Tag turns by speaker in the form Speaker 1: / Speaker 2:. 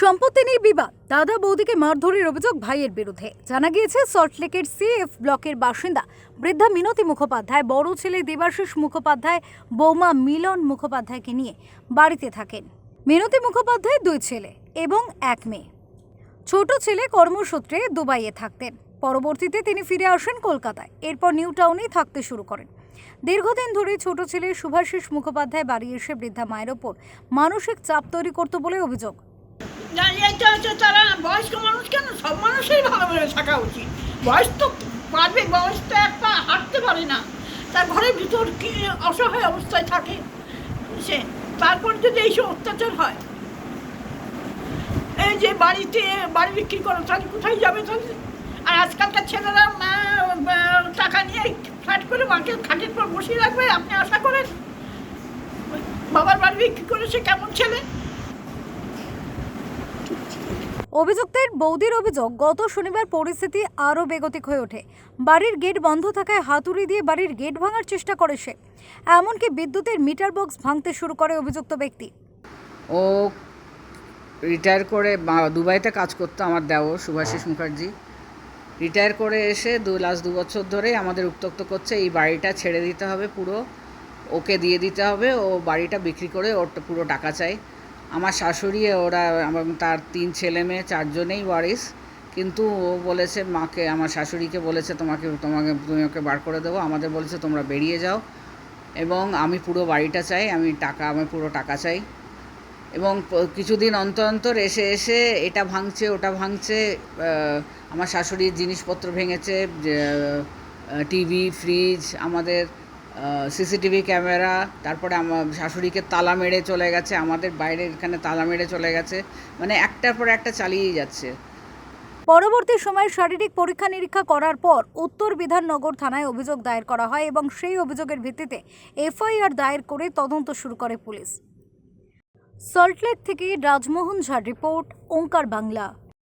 Speaker 1: সম্পত্তি নিয়ে বিবাদ। দাদা বৌদিকে মারধরের অভিযোগ ভাইয়ের বিরুদ্ধে। জানা গিয়েছে সল্টলেকের সিএফ ব্লকের বাসিন্দা বৃদ্ধা মিনতি মুখোপাধ্যায়, বড় ছেলে দেবাশিস মুখোপাধ্যায়, বৌমা মিলন মুখোপাধ্যায়কে নিয়ে বাড়িতে থাকেন। মিনতি মুখোপাধ্যায় দুই ছেলে এবং এক মেয়ে। ছোট ছেলে কর্মসূত্রে দুবাইয়ে থাকতেন। পরবর্তীতে তিনি ফিরে আসেন কলকাতায়। এরপর নিউ টাউনেই থাকতে শুরু করেন। দীর্ঘদিন ধরে ছোট ছেলে শুভাশিস মুখোপাধ্যায় বাড়ি এসে বৃদ্ধা মায়ের ওপর মানসিক চাপ তৈরি করত বলে অভিযোগ।
Speaker 2: দাঁড়িয়ে আছে তারা বয়স্ক মানুষ কেন? সব মানুষই ভালোভাবে থাকা উচিত। বয়স তো পারবে বয়স তো একটা হাঁটতে পারে না। তার ঘরের ভিতর কি অসহায় অবস্থায় থাকে সে? তারপর যদি এইসব অত্যাচার হয়, এই যে বাড়িতে বাড়ি বিক্রি করো, তাহলে কোথায় যাবে তাহলে? আর আজকালকার ছেলেরা টাকা নিয়ে ফ্ল্যাট করে মাকে খাটের পর বসিয়ে রাখবে, আপনি আশা করেন? বাবার বাড়ি বিক্রি করে সে কেমন ছেলে?
Speaker 1: অভিযুক্তের বৌদির অভিযোগ, গত শনিবার পরিস্থিতি আরও বেগতিক হয়ে ওঠে। বাড়ির গেট বন্ধ থাকায় হাতুড়ি দিয়ে বাড়ির গেট ভাঙার চেষ্টা করে সে। এমনকি বিদ্যুতের মিটার বক্স ভাঙতে শুরু করে অভিযুক্ত ব্যক্তি।
Speaker 3: ও রিটায়ার করে দুবাইতে কাজ করতো আমার দেওর সুভাষিস মুখার্জি। রিটায়ার করে এসে দু, লাস্ট দু বছর ধরে আমাদের উত্তক্ত করছে, এই বাড়িটা ছেড়ে দিতে হবে পুরো, ওকে দিয়ে দিতে হবে, ও বাড়িটা বিক্রি করে ওর পুরো টাকা চাই। আমার শাশুড়ি, ওরা আমার তার তিন ছেলে মেয়ে, চারজনেই ওয়ারিস। কিন্তু ও বলেছে, মাকে, আমার শাশুড়িকে বলেছে, তোমাকে তোমাকে, তুমি ওকে বার করে দেবো। আমাদের বলেছে, তোমরা বেরিয়ে যাও। এবং আমি পুরো বাড়িটা চাই, আমি টাকা, আমি পুরো টাকা চাই। এবং কিছুদিন অন্তর অন্তর এসে এসে এটা ভাঙছে, ওটা ভাঙছে আমার শাশুড়ির জিনিসপত্র ভেঙেছে টিভি, ফ্রিজ, আমাদের সিসিটিভি ক্যামেরা, তারপরে আমার শাশুড়িকে তালা মেরে চলে গেছে, আমাদের বাইরে এখানে তালা মেরে চলে গেছে মানে একটার পর একটা চালিয়েই যাচ্ছে।
Speaker 1: পরবর্তী সময়ে শারীরিক পরীক্ষা নিরীক্ষা করার পর উত্তর বিধাননগর থানায় অভিযোগ দায়ের করা হয় এবং সেই অভিযোগের ভিত্তিতে এফআইআর দায়ের করে তদন্ত শুরু করে পুলিশ। সল্টলেক থেকে রাজমোহন ঝাড় রিপোর্ট, ওঙ্কার বাংলা।